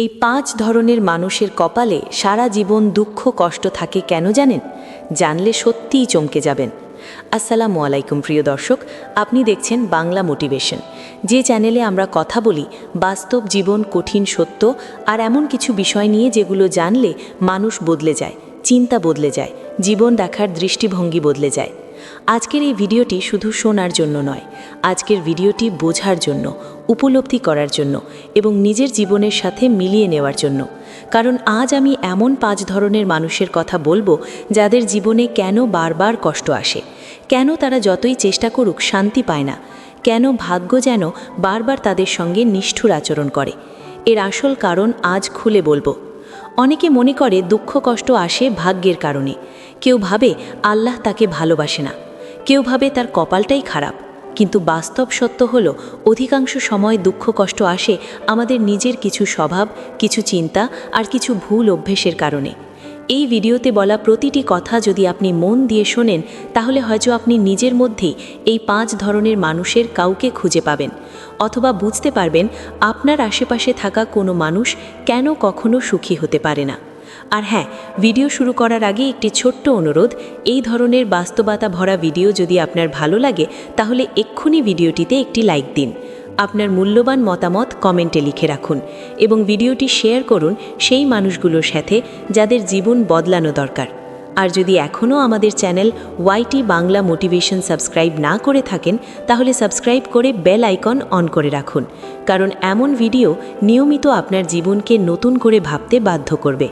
এই পাঁচ ধরনের মানুষের কপালে সারা জীবন দুঃখ, কষ্ট থাকে কেন জানেন? জানলে সত্যিই চমকে যাবেন। আসসালামু আলাইকুম প্রিয় দর্শক, আপনি দেখছেন বাংলা মোটিভেশন। যে চ্যানেলে আমরা কথা বলি, বাস্তব জীবন কঠিন সত্য আর এমন কিছু বিষয় নিয়ে যেগুলো জানলে মানুষ বদলে যায়, চিন্তা বদলে যায়, জীবন দেখার দৃষ্টিভঙ্গি বদলে যায়। আজকের এই ভিডিওটি শুধু শোনার জন্য নয়, আজকের ভিডিওটি বোঝার জন্য। উপলব্ধি করার জন্য এবং নিজের জীবনের সাথে মিলিয়ে নেওয়ার জন্য। কারণ আজ আমি এমন পাঁচ ধরনের মানুষের কথা বলব যাদের জীবনে কেন বারবার কষ্ট আসে। কেন তারা যতই চেষ্টা করুক শান্তি পায় না। কেন ভাগ্য যেন বারবার তাদের সঙ্গে নিষ্ঠুর আচরণ করে। এর আসল কারণ আজ খুলে বলব। অনেকে মনে করে দুঃখ কষ্ট আসে ভাগ্যের কারণে। কেউ ভাবে আল্লাহ তাকে ভালোবাসে না। কেউ ভাবে তার কপালটাই খারাপ। কিন্তু বাস্তব সত্য হলো, অধিকাংশ সময় দুঃখ কষ্ট আসে আমাদের নিজের কিছু স্বভাব, কিছু চিন্তা আর কিছু ভুল অভ্যেসের কারণে। এই ভিডিওতে বলা প্রতিটি কথা যদি আপনি মন দিয়ে শোনেন, তাহলে হয়তো আপনি নিজের মধ্যেই এই পাঁচ ধরনের মানুষের কাউকে খুঁজে পাবেন। অথবা বুঝতে পারবেন, আপনার আশেপাশে থাকা কোনো মানুষ কেন কখনো সুখী হতে পারে না। আর হ্যাঁ ভিডিও শুরু করার আগে একটি ছোট্ট অনুরোধ, এই ধরনের বাস্তবতা ভরা ভিডিও যদি আপনার ভালো লাগে, তাহলে এক্ষুনি ভিডিওটিতে একটি লাইক দিন। আপনার মূল্যবান মতামত কমেন্টে লিখে রাখুন এবং ভিডিওটি শেয়ার করুন সেই মানুষগুলোর সাথে যাদের জীবন বদলানো দরকার। আর যদি এখনও আমাদের channel YT Bangla motivation subscribe না করে থাকেন, তাহলে সাবস্ক্রাইব করে বেল আইকন অন করে রাখুন। কারণ এমন ভিডিও নিয়মিত আপনার জীবনকে নতুন করে ভাবতে বাধ্য করবে।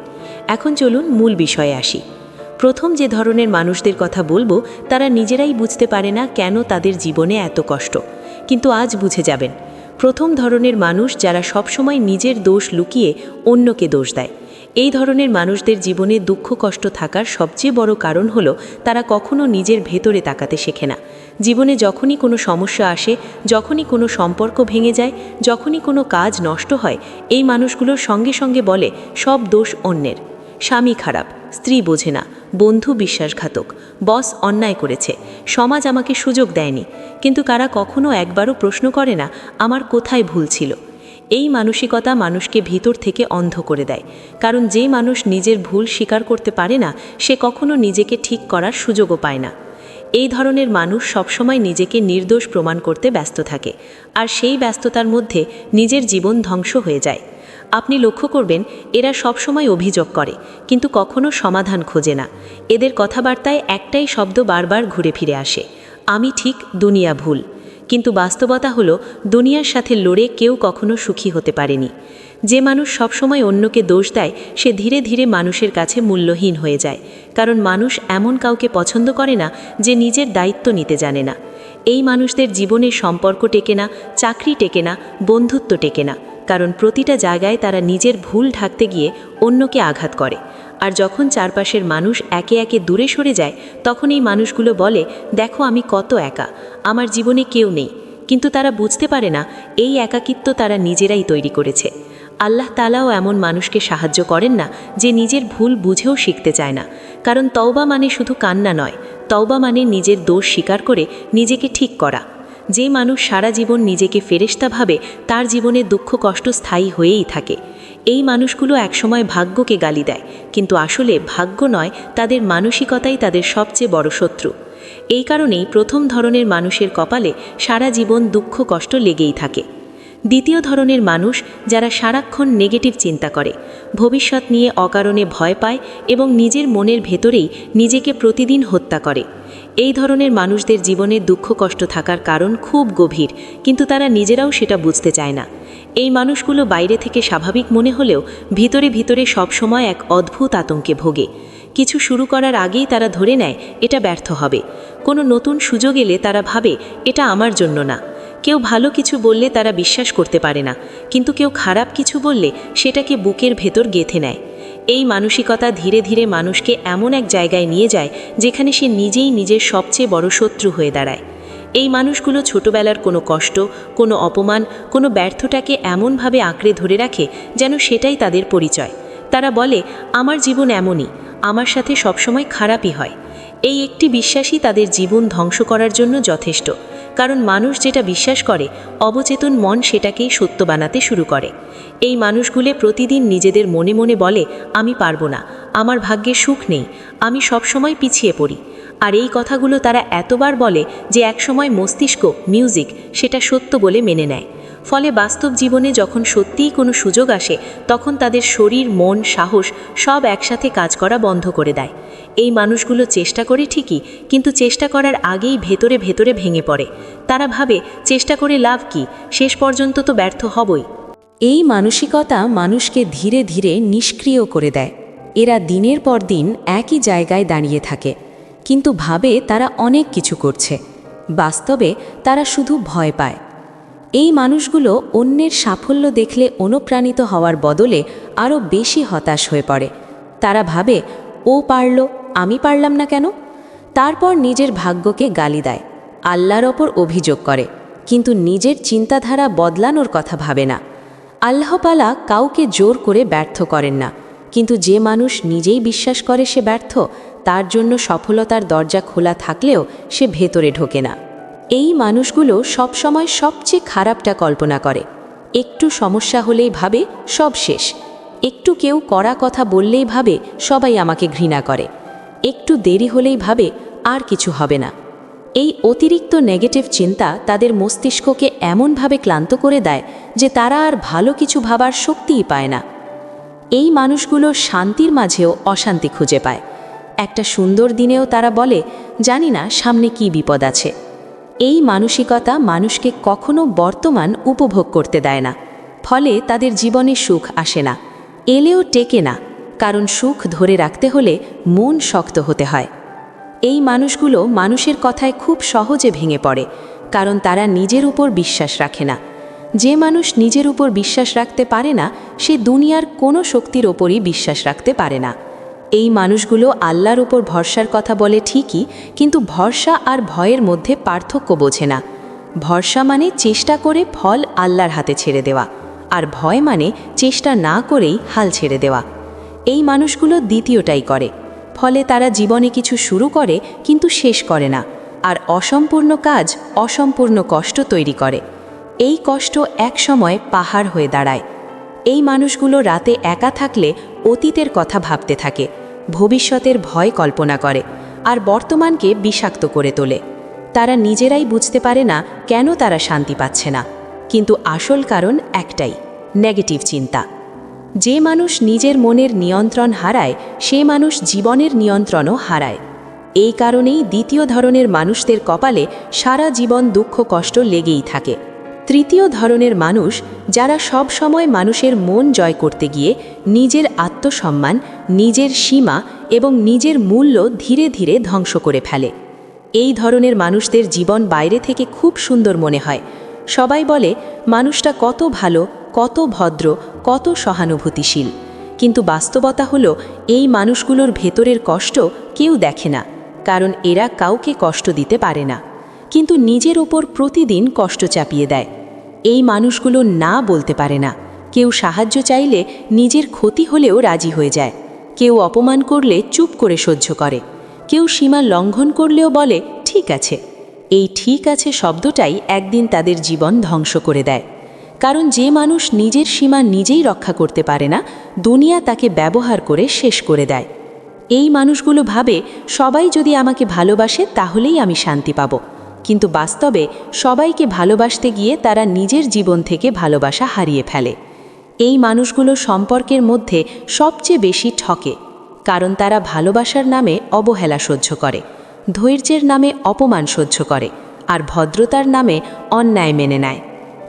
এখন চলুন মূল বিষয়ে আসি। প্রথম যে ধরনের মানুষদের কথা বলব, তারা নিজেরাই বুঝতে পারে না কেন তাদের জীবনে এত কষ্ট। কিন্তু আজ বুঝে যাবেন, প্রথম ধরনের মানুষ যারা সবসময় নিজের দোষ লুকিয়ে অন্যকে দোষ দেয়। এই ধরনের মানুষদের জীবনে দুঃখ কষ্ট থাকার সবচেয়ে বড় কারণ হলো, তারা কখনো নিজের ভেতরে তাকাতে শেখে না। জীবনে যখনই কোনো সমস্যা আসে, যখনই কোনো সম্পর্ক ভেঙে যায়, যখনই কোনো কাজ নষ্ট হয়, এই মানুষগুলোর সঙ্গে সঙ্গে বলে, সব দোষ অন্যের। স্বামী খারাপ, স্ত্রী বোঝে না, বন্ধু বিশ্বাসঘাতক, বস অন্যায় করেছে, সমাজ আমাকে সুযোগ দেয়নি, কিন্তু কারা কখনো একবারও প্রশ্ন করে না, আমার কোথায় ভুল ছিল? এই মানসিকতা মানুষকে ভিতর থেকে অন্ধ করে দেয়, কারণ যে মানুষ নিজের ভুল স্বীকার করতে পারে না, সে কখনো নিজেকে ঠিক করার সুযোগও পায় না। এই ধরনের মানুষ সবসময় নিজেকে নির্দোষ প্রমাণ করতে ব্যস্ত থাকে, আর সেই ব্যস্ততার মধ্যে নিজের জীবন ধ্বংস হয়ে যায়। আপনি লক্ষ্য করবেন, এরা সবসময় অভিযোগ করে, কিন্তু কখনো সমাধান খোঁজে না। এদের কথাবার্তায় একটাই শব্দ বারবার ঘুরে ফিরে আসে, আমি ঠিক, দুনিয়া ভুল। কিন্তু বাস্তবতা হলো, দুনিয়ার সাথে লড়ে কেউ কখনো সুখী হতে পারেনি। যে মানুষ সবসময় অন্যকে দোষ দেয়, সে ধীরে ধীরে মানুষের কাছে মূল্যহীন হয়ে যায়, কারণ মানুষ এমন কাউকে পছন্দ করে না, যে নিজের দায়িত্ব নিতে জানে না। এই মানুষদের জীবনের সম্পর্ক টেকে না, চাকরি টেকে না, বন্ধুত্ব টেকে না। কারণ প্রতিটা জায়গায় তারা নিজের ভুল ঢাকতে গিয়ে অন্যকে আঘাত করে। আর যখন চারপাশের মানুষ একে একে দূরে সরে যায়, তখন এই মানুষগুলো বলে, দেখো, আমি কত একা। আমার জীবনে কেউ নেই। কিন্তু তারা বুঝতে পারে না, এই একাকিত্ব তারা নিজেরাই তৈরি করেছে। আল্লাহ তালাও এমন মানুষকে সাহায্য করেন না, যে নিজের ভুল বুঝেও শিখতে চায় না। কারণ তওবা মানে শুধু কান্না নয়, তওবা মানে নিজের দোষ স্বীকার করে নিজেকে ঠিক করা। যে মানুষ সারা জীবন নিজেকে ফেরেস্তা ভাবে, তার জীবনে দুঃখ কষ্ট স্থায়ী হয়েই থাকে। এই মানুষগুলো একসময় ভাগ্যকে গালি দেয়, কিন্তু আসলে ভাগ্য নয়, তাদের মানসিকতাই তাদের সবচেয়ে বড় শত্রু। এই কারণেই প্রথম ধরনের মানুষের কপালে সারা জীবন দুঃখ কষ্ট লেগেই থাকে। দ্বিতীয় ধরনের মানুষ যারা সারাক্ষণ নেগেটিভ চিন্তা করে, ভবিষ্যৎ নিয়ে অকারণে ভয় পায় এবং নিজের মনের ভেতরেই নিজেকে প্রতিদিন হত্যা করে। এই ধরনের মানুষদের জীবনে দুঃখ কষ্ট থাকার কারণ খুব গভীর, কিন্তু তারা নিজেরাও সেটা বুঝতে চায় না। এই মানুষগুলো বাইরে থেকে স্বাভাবিক মনে হলেও ভিতরে ভিতরে সবসময় এক অদ্ভুত আতঙ্কে ভোগে। কিছু শুরু করার আগেই তারা ধরে নেয়, এটা ব্যর্থ হবে। কোনো নতুন সুযোগ এলে তারা ভাবে, এটা আমার জন্য না। কেউ ভালো কিছু বললে তারা বিশ্বাস করতে পারে না, কিন্তু কেউ খারাপ কিছু বললে সেটাকে বুকের ভেতর গেথে নেয়। এই মানসিকতা ধীরে ধীরে মানুষকে এমন এক জায়গায় নিয়ে যায় যেখানে সে নিজেই নিজের সবচেয়ে বড় শত্রু হয়ে দাঁড়ায়। এই মানুষগুলো ছোটবেলার কোনো কষ্ট, কোনো অপমান, কোনো ব্যর্থটাকে এমনভাবে আঁকড়ে ধরে রাখে যেন সেটাই তাদের পরিচয়। তারা বলে, আমার জীবন এমনই, আমার সাথে সবসময় খারাপই হয়। এই একটি বিশ্বাসই তাদের জীবন ধ্বংস করার জন্য যথেষ্ট। কারণ মানুষ যেটা বিশ্বাস করে, অবচেতন মন সেটাকেই সত্য বানাতে শুরু করে। এই মানুষগুলো প্রতিদিন নিজেদের মনে মনে বলে, আমি পারব না, আমার ভাগ্যে সুখ নেই, আমি সবসময় পিছিয়ে পড়ি। আর এই কথাগুলো তারা এতবার বলে যে একসময় মস্তিষ্ক মিউজিক সেটা সত্য বলে মেনে নেয়। ফলে বাস্তব জীবনে যখন সত্যিই কোনো সুযোগ আসে, তখন তাদের শরীর, মন, সাহস সব একসাথে কাজ করা বন্ধ করে দেয়। এই মানুষগুলো চেষ্টা করে ঠিকই, কিন্তু চেষ্টা করার আগেই ভেতরে ভেতরে ভেঙে পড়ে। তারা ভাবে, চেষ্টা করে লাভ কি? শেষ পর্যন্ত তো ব্যর্থ হবই। এই মানসিকতা মানুষকে ধীরে ধীরে নিষ্ক্রিয় করে দেয়। এরা দিনের পর দিন একই জায়গায় দাঁড়িয়ে থাকে। কিন্তু ভাবে তারা অনেক কিছু করছে। বাস্তবে তারা শুধু ভয় পায়। এই মানুষগুলো অন্যের সাফল্য দেখলে অনুপ্রাণিত হওয়ার বদলে আরও বেশি হতাশ হয়ে পড়ে। তারা ভাবে, ও পারল, আমি পারলাম না কেন? তারপর নিজের ভাগ্যকে গালি দেয়, আল্লাহর ওপর অভিযোগ করে। কিন্তু নিজের চিন্তাধারা বদলানোর কথা ভাবে না। আল্লাহপালা কাউকে জোর করে ব্যর্থ করেন না। কিন্তু যে মানুষ নিজেই বিশ্বাস করে সে ব্যর্থ, তার জন্য সফলতার দরজা খোলা থাকলেও সে ভেতরে ঢোকে না। এই মানুষগুলো সবসময় সবচেয়ে খারাপটা কল্পনা করে। একটু সমস্যা হলেই ভাবে, সব শেষ। একটু কেউ কড়া কথা বললেই ভাবে, সবাই আমাকে ঘৃণা করে। একটু দেরি হলেই ভাবে, আর কিছু হবে না। এই অতিরিক্ত নেগেটিভ চিন্তা তাদের মস্তিষ্ককে এমনভাবে ক্লান্ত করে দেয় যে তারা আর ভালো কিছু ভাবার শক্তিই পায় না। এই মানুষগুলো শান্তির মাঝেও অশান্তি খুঁজে পায়। একটা সুন্দর দিনেও তারা বলে, জানি না সামনে কি বিপদ আছে। এই মানসিকতা মানুষকে কখনো বর্তমান উপভোগ করতে দেয় না। ফলে তাদের জীবনে সুখ আসে না। এলেও টেকে না। কারণ সুখ ধরে রাখতে হলে মন শক্ত হতে হয়। এই মানুষগুলো মানুষের কথায় খুব সহজে ভেঙে পড়ে, কারণ তারা নিজের উপর বিশ্বাস রাখে না। যে মানুষ নিজের উপর বিশ্বাস রাখতে পারে না, সে দুনিয়ার কোনো শক্তির ওপরই বিশ্বাস রাখতে পারে না। এই মানুষগুলো আল্লাহর ওপর ভরসার কথা বলে ঠিকই, কিন্তু ভরসা আর ভয়ের মধ্যে পার্থক্য বোঝে না। ভরসা মানে চেষ্টা করে ফল আল্লাহর হাতে ছেড়ে দেওয়া, আর ভয় মানে চেষ্টা না করেই হাল ছেড়ে দেওয়া। এই মানুষগুলো দ্বিতীয়টাই করে। ফলে তারা জীবনে কিছু শুরু করে, কিন্তু শেষ করে না, আর অসম্পূর্ণ কাজ অসম্পূর্ণ কষ্ট তৈরি করে। এই কষ্ট একসময় পাহাড় হয়ে দাঁড়ায়। এই মানুষগুলো রাতে একা থাকলে অতীতের কথা ভাবতে থাকে, ভবিষ্যতের ভয় কল্পনা করে, আর বর্তমানকে বিষাক্ত করে তোলে। তারা নিজেরাই বুঝতে পারে না কেন তারা শান্তি পাচ্ছে না, কিন্তু আসল কারণ একটাই নেগেটিভ চিন্তা। যে মানুষ নিজের মনের নিয়ন্ত্রণ হারায়, সে মানুষ জীবনের নিয়ন্ত্রণও হারায়। এই কারণেই দ্বিতীয় ধরনের মানুষদের কপালে সারা জীবন দুঃখ কষ্ট লেগেই থাকে। তৃতীয় ধরনের মানুষ যারা সব সময় মানুষের মন জয় করতে গিয়ে নিজের আত্মসম্মান, নিজের সীমা এবং নিজের মূল্য ধীরে ধীরে ধ্বংস করে ফেলে। এই ধরনের মানুষদের জীবন বাইরে থেকে খুব সুন্দর মনে হয়। সবাই বলে, মানুষটা কত ভালো, কত ভদ্র, কত সহানুভূতিশীল। কিন্তু বাস্তবতা হলো, এই মানুষগুলোর ভেতরের কষ্ট কেউ দেখে না, কারণ এরা কাউকে কষ্ট দিতে পারে না। কিন্তু নিজের ওপর প্রতিদিন কষ্ট চাপিয়ে দেয়। এই মানুষগুলো না বলতে পারে না। কেউ সাহায্য চাইলে নিজের ক্ষতি হলেও রাজি হয়ে যায়। কেউ অপমান করলে চুপ করে সহ্য করে। কেউ সীমা লঙ্ঘন করলেও বলে, ঠিক আছে। এই ঠিক আছে শব্দটাই একদিন তাদের জীবন ধ্বংস করে দেয়। কারণ যে মানুষ নিজের সীমা নিজেই রক্ষা করতে পারে না, দুনিয়া তাকে ব্যবহার করে শেষ করে দেয়। এই মানুষগুলো ভাবে, সবাই যদি আমাকে ভালোবাসে তাহলেই আমি শান্তি পাব। কিন্তু বাস্তবে সবাইকে ভালোবাসতে গিয়ে তারা নিজের জীবন থেকে ভালোবাসা হারিয়ে ফেলে। এই মানুষগুলো সম্পর্কের মধ্যে সবচেয়ে বেশি ঠকে, কারণ তারা ভালোবাসার নামে অবহেলা সহ্য করে, ধৈর্যের নামে অপমান সহ্য করে, আর ভদ্রতার নামে অন্যায় মেনে নেয়।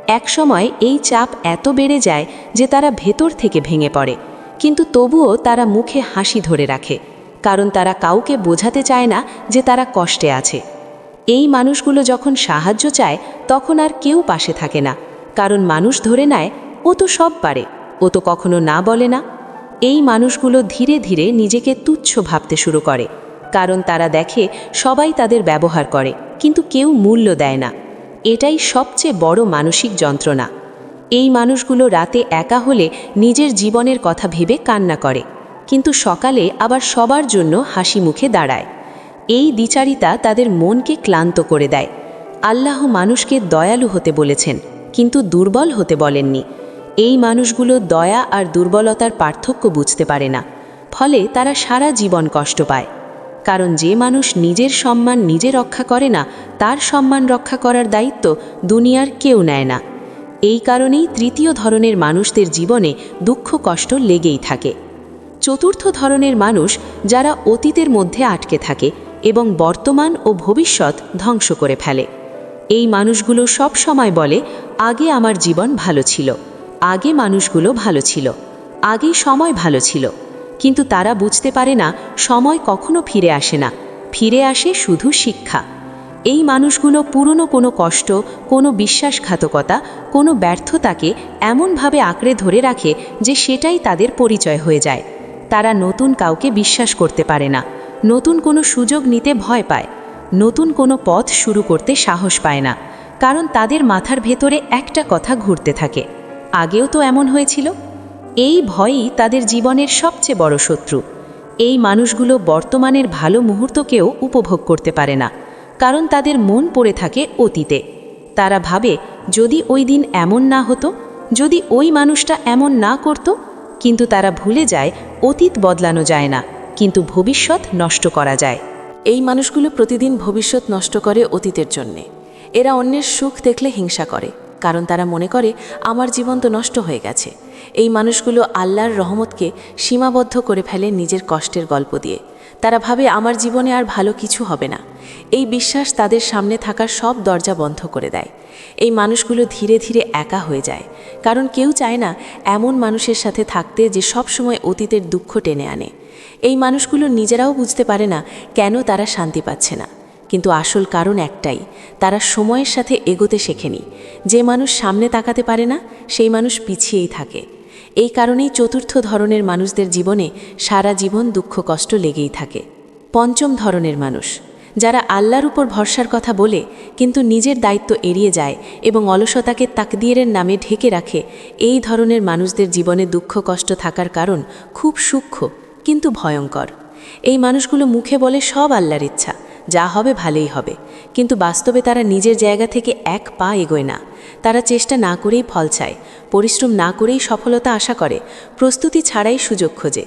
একসময় এই চাপ এত বেড়ে যায় যে তারা ভেতর থেকে ভেঙে পড়ে, কিন্তু তবুও তারা মুখে হাসি ধরে রাখে, কারণ তারা কাউকে বোঝাতে চায় না যে তারা কষ্টে আছে। এই মানুষগুলো যখন সাহায্য চায়, তখন আর কেউ পাশে থাকে না। কারণ মানুষ ধরে নেয়, ও তো সব পারে, ও তো কখনো না বলে না। এই মানুষগুলো ধীরে ধীরে নিজেকে তুচ্ছ ভাবতে শুরু করে। কারণ তারা দেখে সবাই তাদের ব্যবহার করে, কিন্তু কেউ মূল্য দেয় না। এটাই সবচেয়ে বড় মানসিক যন্ত্রণা। এই মানুষগুলো রাতে একা হলে নিজের জীবনের কথা ভেবে কান্না করে, কিন্তু সকালে আবার সবার জন্য হাসি মুখে দাঁড়ায়। এই দ্বিচারিতা তাদের মনকে ক্লান্ত করে দেয়। আল্লাহ মানুষকে দয়ালু হতে বলেছেন, কিন্তু দুর্বল হতে বলেননি। এই মানুষগুলো দয়া আর দুর্বলতার পার্থক্য বুঝতে পারে না, ফলে তারা সারা জীবন কষ্ট পায়। কারণ যে মানুষ নিজের সম্মান নিজে রক্ষা করে না, তার সম্মান রক্ষা করার দায়িত্ব দুনিয়ার কেউ নেয় না। এই কারণেই তৃতীয় ধরনের মানুষদের জীবনে দুঃখ কষ্ট লেগেই থাকে। চতুর্থ ধরনের মানুষ যারা অতীতের মধ্যে আটকে থাকে এবং বর্তমান ও ভবিষ্যৎ ধ্বংস করে ফেলে। এই মানুষগুলো সব সময় বলে, আগে আমার জীবন ভালো ছিল। আগে মানুষগুলো ভালো ছিল। আগে সময় ভালো ছিল। কিন্তু তারা বুঝতে পারে না, সময় কখনো ফিরে আসে না। ফিরে আসে শুধু শিক্ষা। এই মানুষগুলো পুরনো কোনো কষ্ট, কোনো বিশ্বাসঘাতকতা, কোনো ব্যর্থতাকে এমনভাবে আঁকড়ে ধরে রাখে যে সেটাই তাদের পরিচয় হয়ে যায়। তারা নতুন কাউকে বিশ্বাস করতে পারে না। নতুন কোনো সুযোগ নিতে ভয় পায়। নতুন কোনো পথ শুরু করতে সাহস পায় না, কারণ তাদের মাথার ভেতরে একটা কথা ঘুরতে থাকে। আগেও তো এমন হয়েছিল। এই ভয়ই তাদের জীবনের সবচেয়ে বড় শত্রু। এই মানুষগুলো বর্তমানের ভালো মুহূর্তকেও উপভোগ করতে পারে না, কারণ তাদের মন পড়ে থাকে অতীতে। তারা ভাবে, যদি ওই দিন এমন না হতো, যদি ওই মানুষটা এমন না করত, কিন্তু তারা ভুলে যায়, অতীত বদলানো যায় না। কিন্তু ভবিষ্যৎ নষ্ট করা যায়। এই মানুষগুলো প্রতিদিন ভবিষ্যৎ নষ্ট করে অতীতের জন্যে। এরা অন্যের সুখ দেখলে হিংসা করে, কারণ তারা মনে করে, আমার জীবন তো নষ্ট হয়ে গেছে। এই মানুষগুলো আল্লাহর রহমতকে সীমাবদ্ধ করে ফেলে নিজের কষ্টের গল্প দিয়ে। তারা ভাবে, আমার জীবনে আর ভালো কিছু হবে না। এই বিশ্বাস তাদের সামনে থাকা সব দরজা বন্ধ করে দেয়। এই মানুষগুলো ধীরে ধীরে একা হয়ে যায়, কারণ কেউ চায় না, এমন মানুষের সাথে থাকতে যে সব সময় অতীতের দুঃখ টেনে আনে। এই মানুষগুলো নিজেরাও বুঝতে পারে না কেন তারা শান্তি পাচ্ছে না। কিন্তু আসল কারণ একটাই, তারা সময়ের সাথে এগোতে শেখেনি। যে মানুষ সামনে তাকাতে পারে না, সেই মানুষ পিছিয়েই থাকে। এই কারণেই চতুর্থ ধরনের মানুষদের জীবনে সারা জীবন দুঃখ, কষ্ট লেগেই থাকে। পঞ্চম ধরনের মানুষ, যারা আল্লাহর উপর ভরসার কথা বলে, কিন্তু নিজের দায়িত্ব এড়িয়ে যায় এবং অলসতাকে তাকদিয়ের নামে ঢেকে রাখে, এই ধরনের মানুষদের জীবনে দুঃখ, কষ্ট থাকার কারণ খুব সূক্ষ্ম। কিন্তু ভয়ঙ্কর। এই মানুষগুলো মুখে বলে সব আল্লাহর ইচ্ছা, যা হবে ভালোই হবে। কিন্তু বাস্তবে তারা নিজের জায়গা থেকে এক পা এগোয় না। তারা চেষ্টা না করেই ফল চায়, পরিশ্রম না করেই সফলতা আশা করে, প্রস্তুতি ছাড়াই সুযোগ খোঁজে।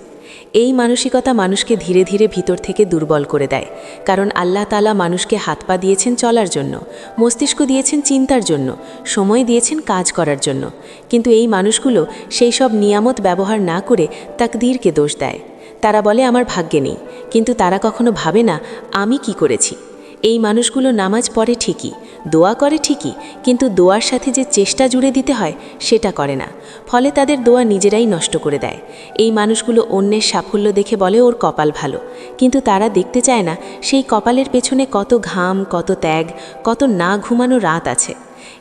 এই মানসিকতা মানুষকে ধীরে ধীরে ভিতর থেকে দুর্বল করে দেয়, কারণ আল্লাহ তালা মানুষকে হাত পা দিয়েছেন চলার জন্য, মস্তিষ্ক দিয়েছেন চিন্তার জন্য, সময় দিয়েছেন কাজ করার জন্য। কিন্তু এই মানুষগুলো সেই সব নিয়ামত ব্যবহার না করে তাকদীরকে দোষ দেয়। তারা বলে, আমার ভাগ্যে নেই। কিন্তু তারা কখনো ভাবে না, আমি কি করেছি? এই মানুষগুলো নামাজ পড়ে ঠিকই, দোয়া করে ঠিকই, কিন্তু দোয়ার সাথে যে চেষ্টা জুড়ে দিতে হয়, সেটা করে না। ফলে তাদের দোয়া নিজেরাই নষ্ট করে দেয়। এই মানুষগুলো অন্যের সাফল্য দেখে বলে, ওর কপাল ভালো। কিন্তু তারা দেখতে চায় না, সেই কপালের পেছনে কত ঘাম, কত ত্যাগ, কত না ঘুমানো রাত আছে।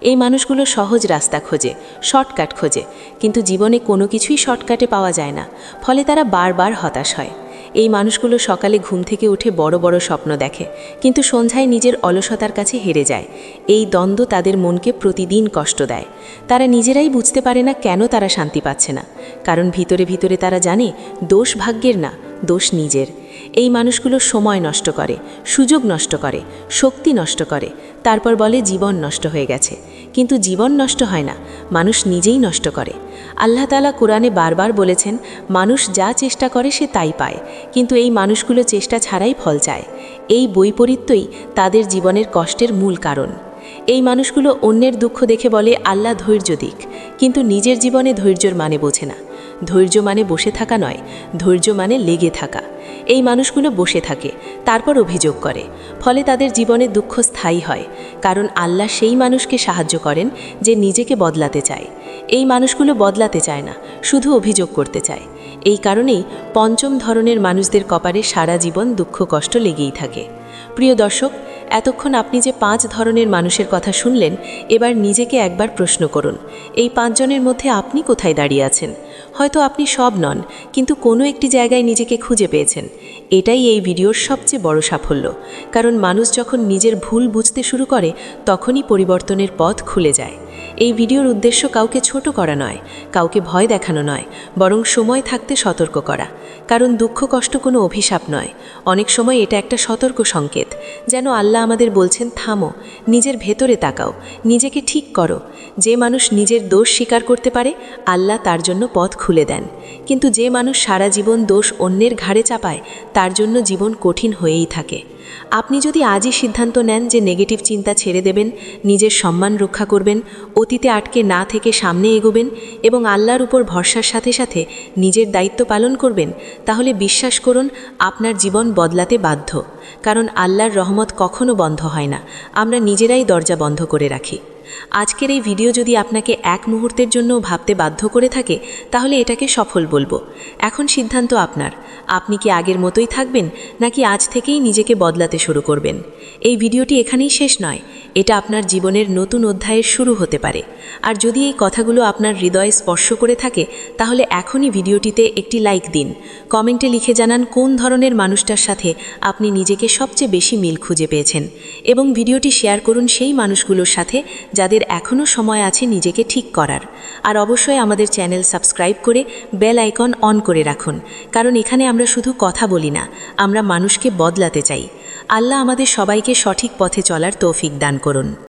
এই মানুষগুলো সহজ রাস্তা খোঁজে, শর্টকাট খোঁজে, কিন্তু জীবনে কোনো কিছুই শর্টকাটে পাওয়া যায় না, ফলে তারা বারবার হতাশ হয়। এই মানুষগুলো সকালে ঘুম থেকে উঠে বড় বড় স্বপ্ন দেখে, কিন্তু সন্ধ্যায় নিজের অলসতার কাছে হেরে যায়। এই দ্বন্দ্ব তাদের মনকে প্রতিদিন কষ্ট দেয়। তারা নিজেরাই বুঝতে পারে না কেন তারা শান্তি পাচ্ছে না, কারণ ভিতরে ভিতরে তারা জানে দোষ ভাগ্যের না, দোষ নিজের। এই মানুষগুলো সময় নষ্ট করে, সুযোগ নষ্ট করে, শক্তি নষ্ট করে, তারপর বলে জীবন নষ্ট হয়ে গেছে। কিন্তু জীবন নষ্ট হয় না, মানুষ নিজেই নষ্ট করে। আল্লাহ তালা কোরআনে বারবার বলেছেন, মানুষ যা চেষ্টা করে সে তাই পায়, কিন্তু এই মানুষগুলো চেষ্টা ছাড়াই ফল চায়। এই বৈপরীত্যই তাদের জীবনের কষ্টের মূল কারণ। এই মানুষগুলো অন্যের দুঃখ দেখে বলে, আল্লাহ ধৈর্য দিক। কিন্তু নিজের জীবনে ধৈর্যর মানে বোঝে না। ধৈর্য মানে বসে থাকা নয়, ধৈর্য মানে লেগে থাকা। এই মানুষগুলো বসে থাকে, তারপর অভিযোগ করে। ফলে তাদের জীবনে দুঃখ স্থায়ী হয়, কারণ আল্লাহ সেই মানুষকে সাহায্য করেন যে নিজেকে বদলাতে চায়। এই মানুষগুলো বদলাতে চায় না, শুধু অভিযোগ করতে চায়। এই কারণেই পঞ্চম ধরনের মানুষদের কপারে সারা জীবন দুঃখ, কষ্ট লেগেই থাকে। প্রিয় দর্শক, এতক্ষণ আপনি যে পাঁচ ধরনের মানুষের কথা শুনলেন, এবার নিজেকে একবার প্রশ্ন করুন, এই পাঁচজনের মধ্যে আপনি কোথায় দাঁড়িয়ে আছেন? হয়তো আপনি সব নন, কিন্তু কোনো একটি জায়গায় নিজেকে খুঁজে পেয়েছেন। এটাই এই ভিডিওর সবচেয়ে বড় সাফল্য, কারণ মানুষ যখন নিজের ভুল বুঝতে শুরু করে, তখনই পরিবর্তনের পথ খুলে যায়। এই ভিডিওর উদ্দেশ্য কাউকে ছোট করা নয়, কাউকে ভয় দেখানো নয়, বরং সময় থাকতে সতর্ক করা। কারণ দুঃখ, কষ্ট কোনো অভিশাপ নয়। অনেক সময় এটা একটা সতর্ক সংকেত। যেন আল্লাহ আমাদের বলছেন, থামো, নিজের ভেতরে তাকাও, নিজেকে ঠিক করো। যে মানুষ নিজের দোষ স্বীকার করতে পারে, আল্লাহ তার জন্য পথ খুলে দেন। কিন্তু যে মানুষ সারা জীবন দোষ অন্যের ঘাড়ে চাপায়, তার জন্য জীবন কঠিন হয়েই থাকে। আপনি যদি আজই সিদ্ধান্ত নেন যে নেগেটিভ চিন্তা ছেড়ে দেবেন, নিজের সম্মান রক্ষা করবেন, অতীতে আটকে না থেকে সামনে এগোবেন এবং আল্লাহর উপর ভরসার সাথে সাথে নিজের দায়িত্ব পালন করবেন, তাহলে বিশ্বাস করুন আপনার জীবন বদলাতে বাধ্য। কারণ আল্লাহর রহমত কখনো বন্ধ হয় না। আমরা নিজেরাই দরজা বন্ধ করে রাখি। আজকের এই ভিডিও যদি আপনাকে এক মুহূর্তের জন্য ভাবতে বাধ্য করে থাকে, তাহলে এটাকে সফল বলব। এখন সিদ্ধান্ত আপনার। আপনি কি আগের মতোই থাকবেন, নাকি আজ থেকেই নিজেকে বদলাতে শুরু করবেন? এই ভিডিওটি এখানেই শেষ নয়। এটা আপনার জীবনের নতুন অধ্যায়ের শুরু হতে পারে। আর যদি এই কথাগুলো আপনার হৃদয়ে স্পর্শ করে থাকে, তাহলে এখনই ভিডিওটিতে একটি লাইক দিন। কমেন্টে লিখে জানান কোন ধরনের মানুষটার সাথে আপনি নিজেকে সবচেয়ে বেশি মিল খুঁজে পেয়েছেন। এবং ভিডিওটি শেয়ার করুন সেই মানুষগুলোর সাথে যাদের এখনও সময় আছে নিজেকে ঠিক করার। আর অবশ্যই আমাদের চ্যানেল সাবস্ক্রাইব করে বেল আইকন অন করে রাখুন, কারণ এখানে আমরা শুধু কথা বলি না, আমরা মানুষকে বদলাতে চাই। আল্লাহ আমাদের সবাইকে সঠিক পথে চলার তৌফিক দান করুন।